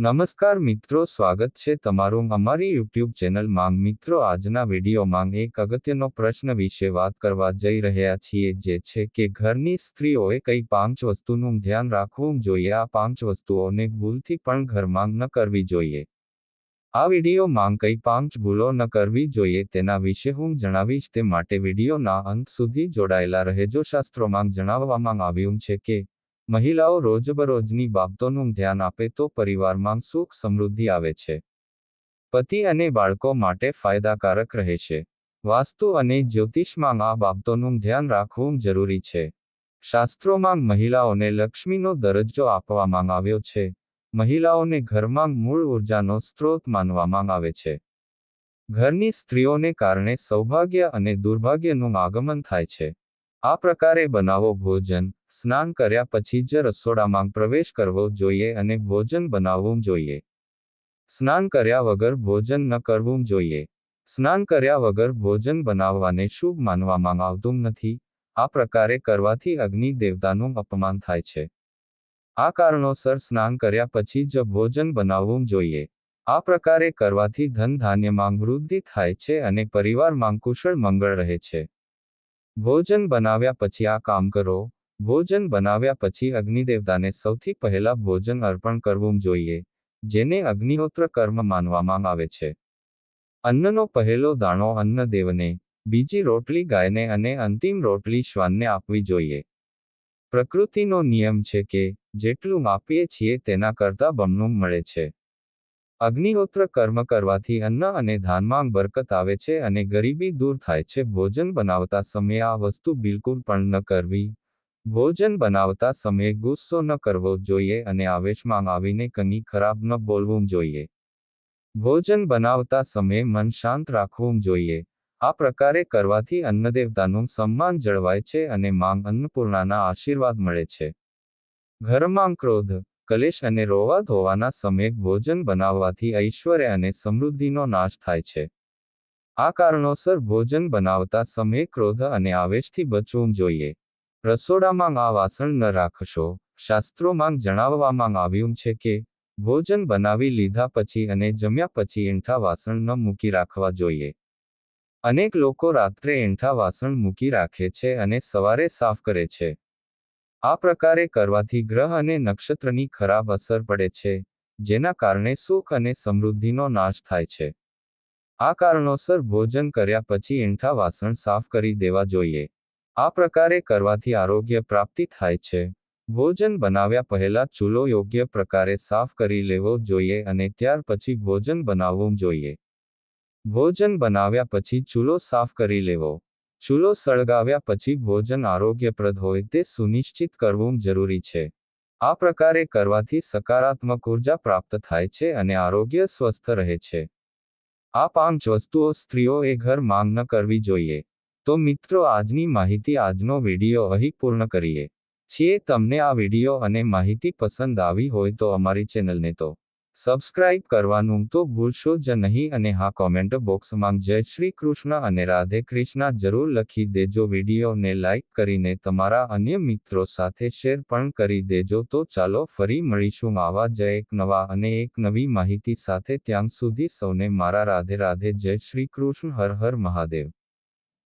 નમસ્કાર મિત્રો, સ્વાગત છે તમારું અમારી યુટ્યુબ ચેનલ માંગ મિત્રો, આજના વિડીયોમાં એક અગત્યનો પ્રશ્ન વિશે વાત કરવા જઈ રહ્યા છીએ, જે છે કે ઘરની સ્ત્રીઓએ કઈ પાંચ વસ્તુનું ધ્યાન રાખવું જોઈએ. આ પાંચ વસ્તુઓને ભૂલથી પણ ઘરમાં ન કરવી જોઈએ. આ વિડીયોમાં કઈ પાંચ ભૂલો ન કરવી જોઈએ તેના વિશે હું જણાવીશ. તે માટે વિડીયોના અંત સુધી જોડાયેલા રહેજો. શાસ્ત્રોમાં જણાવવામાં આવ્યું છે કે મહિલાઓ રોજબરોજની બાબતોનું ધ્યાન આપે તો પરિવારમાં સુખ સમૃદ્ધિ આવે છે. પતિ અને બાળકો માટે ફાયદાકારક રહેશે વાસ્તુ અને જ્યોતિષમાં આ બાબતોનું ધ્યાન રાખવું જરૂરી છે. શાસ્ત્રોમાં મહિલાઓને લક્ષ્મીનો દરજ્જો આપવામાં આવ્યો છે. મહિલાઓને ઘરમાં મૂળ ઉર્જાનો સ્ત્રોત માનવામાં આવે છે. ઘરની સ્ત્રીઓને કારણે સૌભાગ્ય અને દુર્ભાગ્યનું આગમન થાય છે. આ પ્રકારે બનાવો ભોજન, સ્નાન કર્યા પછી જ રસોડામાં પ્રવેશ કરવો જોઈએ અને ભોજન બનાવવું જોઈએ. સ્નાન કર્યા વગર ભોજન ન કરવું જોઈએ. સ્નાન કર્યા વગર ભોજન બનાવવાને શુભ માનવામાં આવતું નથી. આ પ્રકારે કરવાથી અગ્નિ દેવતાનું અપમાન થાય છે. આ કારણોસર સ્નાન કર્યા પછી જ ભોજન બનાવવું જોઈએ. આ પ્રકારે કરવાથી ધન ધાન્યમાં વૃદ્ધિ થાય છે અને પરિવારમાં કુશળ મંગળ રહે છે. ભોજન બનાવ્યા પછી આ કામ કરો. ભોજન બનાવ્યા પછી અગ્નિદેવતાને સૌથી પહેલા ભોજન અર્પણ કરવું જોઈએ, જેને અગ્નિહોત્ર કર્મ માનવામાં આવે છે. અન્નનો પહેલો દાણો અન્નદેવને, બીજી રોટલી ગાયને અને અંતિમ રોટલી શ્વાનને આપવી જોઈએ. પ્રકૃતિનો નિયમ છે કે, જેટલું આપીએ છીએ તેના કરતા બમણું મળે છે. અગ્નિહોત્ર કર્મ કરવાથી અન્ન અને ધાનમાં બરકત આવે છે અને ગરીબી દૂર થાય છે. ભોજન બનાવતા સમયે આ વસ્તુ બિલકુલ પણ ન કરવી. ભોજન બનાવતા સમયે ગુસ્સો ન કરવો જોઈએ અને આવેશમાં આવીને કની ખરાબ ન બોલવું જોઈએ. ભોજન બનાવતા સમયે મન શાંત રાખવું જોઈએ. આ પ્રકારે કરવાથી અન્નદેવતાનું સન્માન જળવાય છે અને માંગ અન્નપૂર્ણાના આશીર્વાદ મળે છે. ઘરમાં ક્રોધ કલેશ અને રોવા ધોવાના સમયે ભોજન બનાવવાથી ઐશ્વર્ય અને સમૃદ્ધિનો નાશ થાય છે. આ કારણોસર ભોજન બનાવતા સમયે ક્રોધ અને આવેશથી બચવું જોઈએ. રસોડામાં આ વાસણ ન રાખશો. શાસ્ત્રોમાં જણાવવામાં આવ્યું છે કે, ભોજન બનાવી લીધા પછી અને જમ્યા પછી એંઠા વાસણ ન મૂકી રાખવા જોઈએ. અનેક લોકો રાત્રે એંઠા વાસણ મૂકી રાખે છે અને સવારે સાફ કરે છે. આ પ્રકારે કરવાથી ગ્રહ અને નક્ષત્રની ખરાબ અસર પડે છે, જેના કારણે સુખ અને સમૃદ્ધિનો નાશ થાય છે. આ કારણોસર ભોજન કર્યા પછી એંઠા વાસણ સાફ કરી દેવા જોઈએ. આ પ્રકારે કરવાથી આરોગ્ય પ્રાપ્તિ થાય છે. ભોજન બનાવ્યા પહેલા ચૂલો યોગ્ય પ્રકારે સાફ કરી લેવો જોઈએ અને ત્યાર પછી ભોજન બનાવવું જોઈએ. ભોજન બનાવ્યા પછી ચૂલો સાફ કરી લેવો. ચૂલો સળગાવ્યા પછી ભોજન આરોગ્યપ્રદ હોય તે સુનિશ્ચિત કરવું જરૂરી છે. આ પ્રકારે કરવાથી સકારાત્મક ઊર્જા પ્રાપ્ત થાય છે અને આરોગ્ય સ્વસ્થ રહે છે. આ પાંચ વસ્તુઓ સ્ત્રીઓએ ઘર માંગ ન કરવી જોઈએ. તો મિત્રો, આજની માહિતી આજનો વીડિયો અહીં પૂર્ણ કરીએ. છીએ તમને આ વીડિયો અને માહિતી પસંદ આવી હોય તો અમારી ચેનલને તો સબસ્ક્રાઇબ કરવાનું તો ભૂલશો જ નહીં અને હા કોમેન્ટ બોક્સમાં જય શ્રી કૃષ્ણ અને રાધે કૃષ્ણ જરૂર લખી દેજો વિડીયોને લાઇક કરીને તમારા અન્ય મિત્રો સાથે શેર પણ કરી દેજો તો ચાલો ફરી મળીશું આવા જ એક નવા અને એક નવી માહિતી સાથે ત્યાં સુધી સૌને મારા રાધે રાધે જય શ્રી કૃષ્ણ હર હર મહાદેવ.